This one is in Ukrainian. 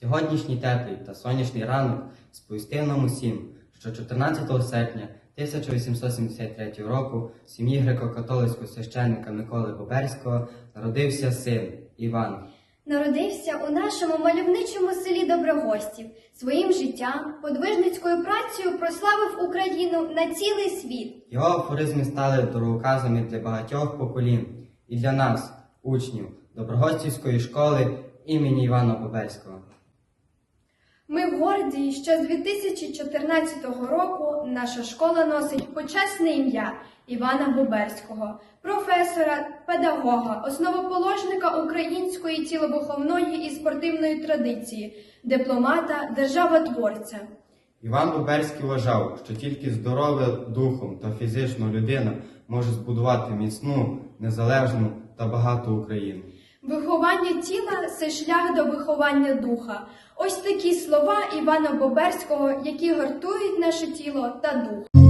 Сьогоднішній теплий та сонячний ранок сповістив нам усім, що 14 серпня 1873 року в сім'ї греко-католицького священника Миколи Боберського народився син Іван. Народився у нашому мальовничому селі Доброгостів. Своїм життям, подвижницькою працею прославив Україну на цілий світ. Його афоризми стали дороговказами для багатьох поколінь і для нас, учнів Доброгостівської школи імені Івана Боберського. Ми горді, що з 2014 року наша школа носить почесне ім'я Івана Боберського, професора, педагога, основоположника української тілобуховної і спортивної традиції, дипломата, державотворця. Іван Боберський вважав, що тільки здорова духом та фізично людина може збудувати міцну, незалежну та багату Україну. Виховання тіла це шлях до виховання духа. Ось такі слова Івана Боберського, які гартують наше тіло та дух.